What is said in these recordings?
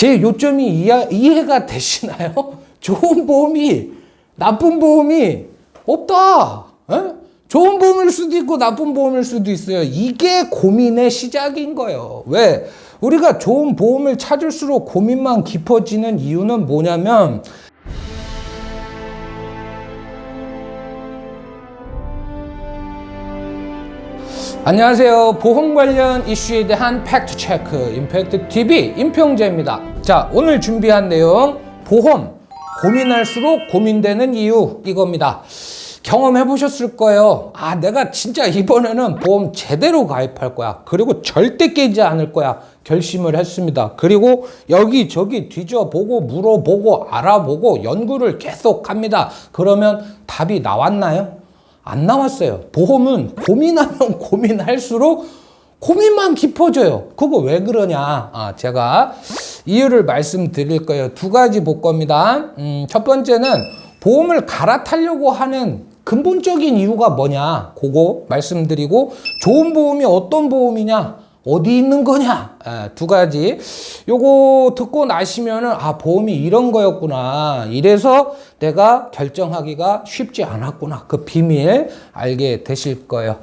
제 요점이 이해, 이해가 되시나요? 좋은 보험이 나쁜 보험이 없다. 에? 좋은 보험일 수도 있고 나쁜 보험일 수도 있어요. 이게 고민의 시작인 거예요. 왜? 우리가 좋은 보험을 찾을수록 고민만 깊어지는 이유는 뭐냐면 안녕하세요. 보험 관련 이슈에 대한 팩트 체크 임팩트 TV 임평재입니다. 자, 오늘 준비한 내용 보험 고민할수록 고민되는 이유 이겁니다. 경험해 보셨을 거예요. 아, 내가 진짜 이번에는 보험 제대로 가입할 거야. 그리고 절대 깨지 않을 거야. 결심을 했습니다. 그리고 여기저기 뒤져보고 물어보고 알아보고 연구를 계속 합니다. 그러면 답이 나왔나요? 안 나왔어요. 보험은 고민하면 고민할수록 고민만 깊어져요. 그거 왜 그러냐? 아, 제가 이유를 말씀드릴 거예요. 두 가지 볼 겁니다. 음, 첫 번째는 보험을 갈아타려고 하는 근본적인 이유가 뭐냐? 그거 말씀드리고 좋은 보험이 어떤 보험이냐? 어디 있는 거냐? 에, 두 가지. 요거 듣고 나시면은, 아, 보험이 이런 거였구나. 이래서 내가 결정하기가 쉽지 않았구나. 그 비밀 알게 되실 거예요.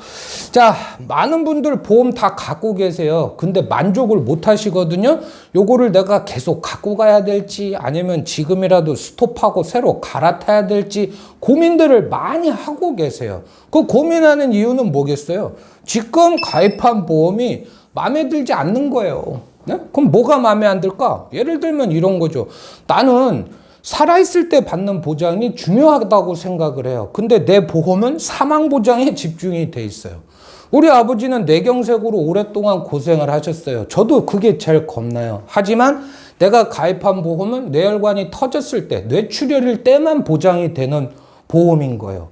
자, 많은 분들 보험 다 갖고 계세요. 근데 만족을 못 하시거든요. 요거를 내가 계속 갖고 가야 될지 아니면 지금이라도 스톱하고 새로 갈아타야 될지 고민들을 많이 하고 계세요. 그 고민하는 이유는 뭐겠어요? 지금 가입한 보험이 마음에 들지 않는 거예요. 네? 그럼 뭐가 마음에 안 들까? 예를 들면 이런 거죠. 나는 살아있을 때 받는 보장이 중요하다고 생각을 해요. 근데 내 보험은 사망 보장에 집중이 돼 있어요. 우리 아버지는 뇌경색으로 오랫동안 고생을 하셨어요. 저도 그게 제일 겁나요. 하지만 내가 가입한 보험은 뇌혈관이 터졌을 때, 뇌출혈일 때만 보장이 되는 보험인 거예요.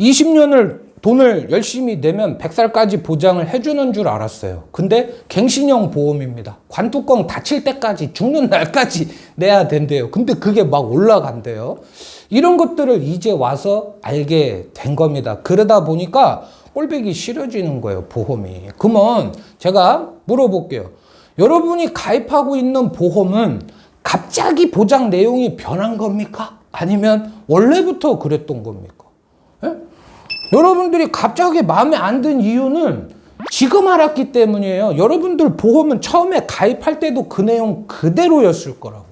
20년을 돈을 열심히 내면 100살까지 보장을 해주는 줄 알았어요. 근데 갱신형 보험입니다. 관뚜껑 닫힐 때까지 죽는 날까지 내야 된대요. 근데 그게 막 올라간대요. 이런 것들을 이제 와서 알게 된 겁니다. 그러다 보니까 꼴배기 싫어지는 거예요, 보험이. 그러면 제가 물어볼게요. 여러분이 가입하고 있는 보험은 갑자기 보장 내용이 변한 겁니까? 아니면 원래부터 그랬던 겁니까? 예? 여러분들이 갑자기 마음에 안 든 이유는 지금 알았기 때문이에요. 여러분들 보험은 처음에 가입할 때도 그 내용 그대로였을 거라고.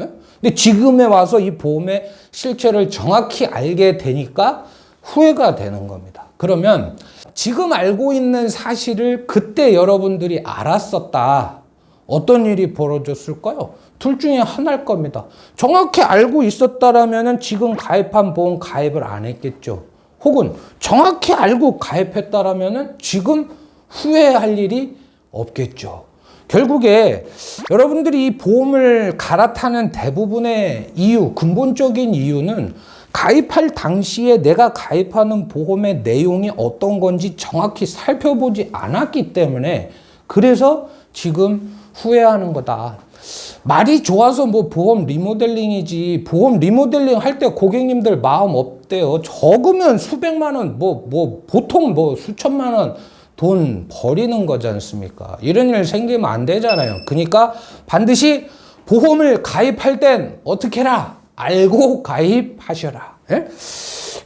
예? 근데 지금에 와서 이 보험의 실체를 정확히 알게 되니까 후회가 되는 겁니다. 그러면 지금 알고 있는 사실을 그때 여러분들이 알았었다. 어떤 일이 벌어졌을까요? 둘 중에 하나일 겁니다. 정확히 알고 있었다라면 지금 가입한 보험 가입을 안 했겠죠. 혹은 정확히 알고 가입했다라면 지금 후회할 일이 없겠죠. 결국에 여러분들이 이 보험을 갈아타는 대부분의 이유, 근본적인 이유는 가입할 당시에 내가 가입하는 보험의 내용이 어떤 건지 정확히 살펴보지 않았기 때문에 그래서 지금 후회하는 거다. 말이 좋아서 뭐 보험 리모델링이지 보험 리모델링 할 때 고객님들 마음 없 대요. 적으면 수백만 원, 뭐, 뭐, 보통 뭐 수천만 원 돈 버리는 거지 않습니까? 이런 일 생기면 안 되잖아요. 그러니까 반드시 보험을 가입할 땐 어떻게 해라? 알고 가입하셔라. 예?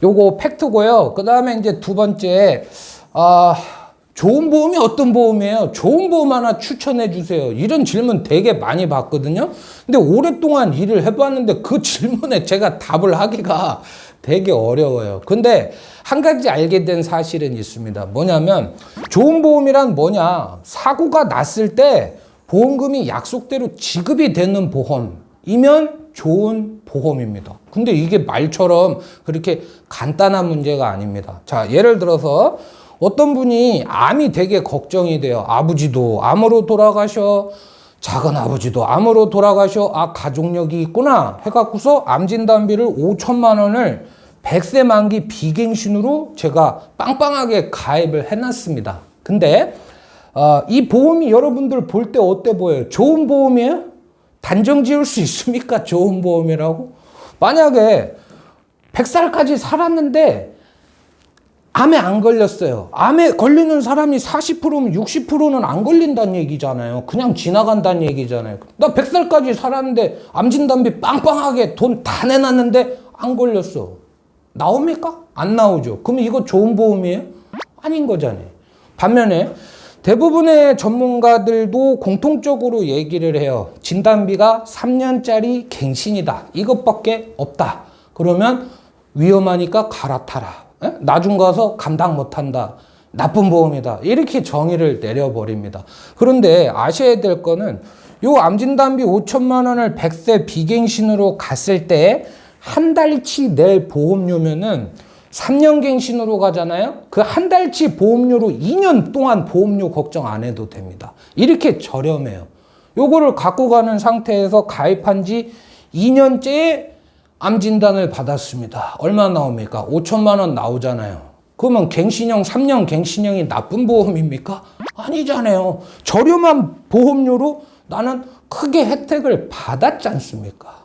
요거 팩트고요. 그 다음에 이제 두 번째, 아, 좋은 보험이 어떤 보험이에요? 좋은 보험 하나 추천해 주세요. 이런 질문 되게 많이 받거든요. 근데 오랫동안 일을 해봤는데 그 질문에 제가 답을 하기가 되게 어려워요. 근데 한 가지 알게 된 사실은 있습니다. 뭐냐면 좋은 보험이란 뭐냐? 사고가 났을 때 보험금이 약속대로 지급이 되는 보험이면 좋은 보험입니다. 근데 이게 말처럼 그렇게 간단한 문제가 아닙니다. 자, 예를 들어서 어떤 분이 암이 되게 걱정이 돼요. 아버지도 암으로 돌아가셔. 작은 아버지도 암으로 돌아가셔. 아, 가족력이 있구나. 해갖고서 암 진단비를 5천만 원을 100세 만기 비갱신으로 제가 빵빵하게 가입을 해놨습니다. 근데, 어, 이 보험이 여러분들 볼 때 어때 보여요? 좋은 보험이에요? 단정 지을 수 있습니까? 좋은 보험이라고? 만약에 100살까지 살았는데 암에 안 걸렸어요. 암에 걸리는 사람이 40%면 60%는 안 걸린다는 얘기잖아요. 그냥 지나간다는 얘기잖아요. 나 100살까지 살았는데 암 진단비 빵빵하게 돈 다 내놨는데 안 걸렸어. 나옵니까? 안 나오죠. 그러면 이거 좋은 보험이에요? 아닌 거잖아요. 반면에 대부분의 전문가들도 공통적으로 얘기를 해요. 진단비가 3년짜리 갱신이다. 이것밖에 없다. 그러면 위험하니까 갈아타라. 에? 나중 가서 감당 못한다. 나쁜 보험이다. 이렇게 정의를 내려버립니다. 그런데 아셔야 될 거는 요 암진단비 5천만 원을 100세 비갱신으로 갔을 때 한 달치 낼 보험료면은 3년 갱신으로 가잖아요. 그 한 달치 보험료로 2년 동안 보험료 걱정 안 해도 됩니다. 이렇게 저렴해요. 요거를 갖고 가는 상태에서 가입한 지 2년째에 암 진단을 받았습니다. 얼마 나옵니까? 5천만 원 나오잖아요. 그러면 갱신형 3년 갱신형이 나쁜 보험입니까? 아니잖아요. 저렴한 보험료로 나는 크게 혜택을 받았지 않습니까?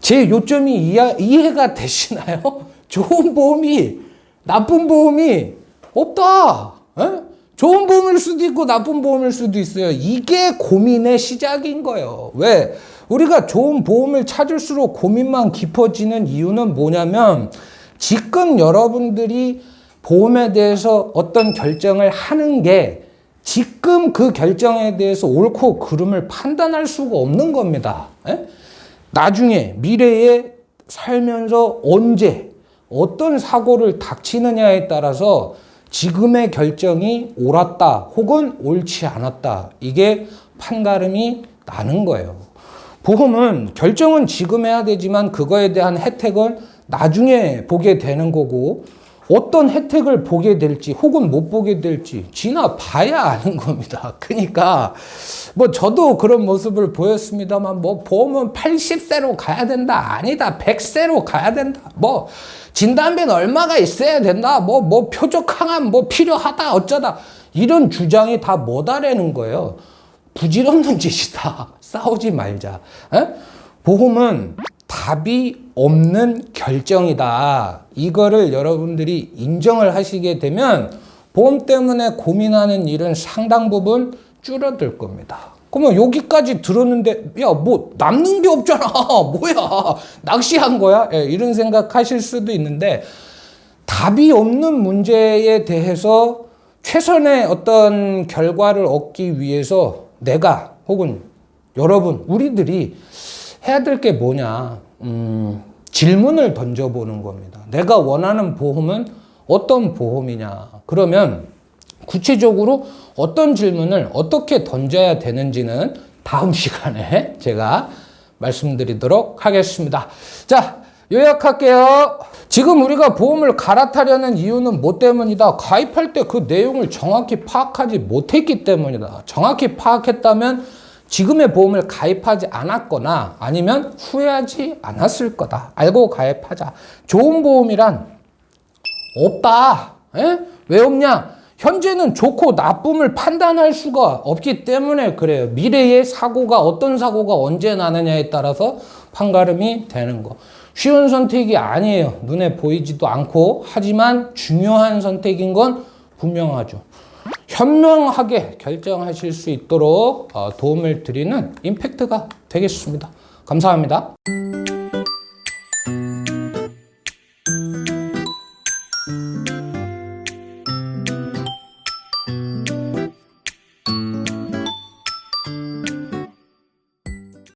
제 요점이 이해, 이해가 되시나요? 좋은 보험이 나쁜 보험이 없다. 에? 좋은 보험일 수도 있고 나쁜 보험일 수도 있어요. 이게 고민의 시작인 거예요. 왜? 우리가 좋은 보험을 찾을수록 고민만 깊어지는 이유는 뭐냐면 지금 여러분들이 보험에 대해서 어떤 결정을 하는 게 지금 그 결정에 대해서 옳고 그름을 판단할 수가 없는 겁니다. 에? 나중에 미래에 살면서 언제 어떤 사고를 닥치느냐에 따라서 지금의 결정이 옳았다 혹은 옳지 않았다 이게 판가름이 나는 거예요. 보험은 결정은 지금 해야 되지만 그거에 대한 혜택은 나중에 보게 되는 거고 어떤 혜택을 보게 될지 혹은 못 보게 될지 지나 봐야 아는 겁니다. 그러니까 뭐 저도 그런 모습을 보였습니다만 뭐 보험은 80세로 가야 된다 아니다 100세로 가야 된다 뭐 진단비는 얼마가 있어야 된다 뭐뭐 표적 항암 뭐 필요하다 어쩌다 이런 주장이 다 뭐다라는 거예요. 부질없는 짓이다. 싸우지 말자. 에? 보험은 답이 없는 결정이다. 이거를 여러분들이 인정을 하시게 되면 보험 때문에 고민하는 일은 상당 부분 줄어들 겁니다. 그러면 여기까지 들었는데 야 뭐 남는 게 없잖아. 뭐야 낚시한 거야? 예, 이런 생각하실 수도 있는데 답이 없는 문제에 대해서 최선의 어떤 결과를 얻기 위해서 내가 혹은 여러분 우리들이 해야 될 게 뭐냐 음, 질문을 던져보는 겁니다. 내가 원하는 보험은 어떤 보험이냐 그러면 구체적으로 어떤 질문을 어떻게 던져야 되는지는 다음 시간에 제가 말씀드리도록 하겠습니다. 자, 요약할게요. 지금 우리가 보험을 갈아타려는 이유는 뭐 때문이다? 가입할 때 그 내용을 정확히 파악하지 못했기 때문이다. 정확히 파악했다면 지금의 보험을 가입하지 않았거나 아니면 후회하지 않았을 거다. 알고 가입하자. 좋은 보험이란 없다. 에? 왜 없냐? 현재는 좋고 나쁨을 판단할 수가 없기 때문에 그래요. 미래의 사고가 어떤 사고가 언제 나느냐에 따라서 판가름이 되는 거. 쉬운 선택이 아니에요. 눈에 보이지도 않고 하지만 중요한 선택인 건 분명하죠. 현명하게 결정하실 수 있도록 어, 도움을 드리는 임팩트가 되겠습니다. 감사합니다.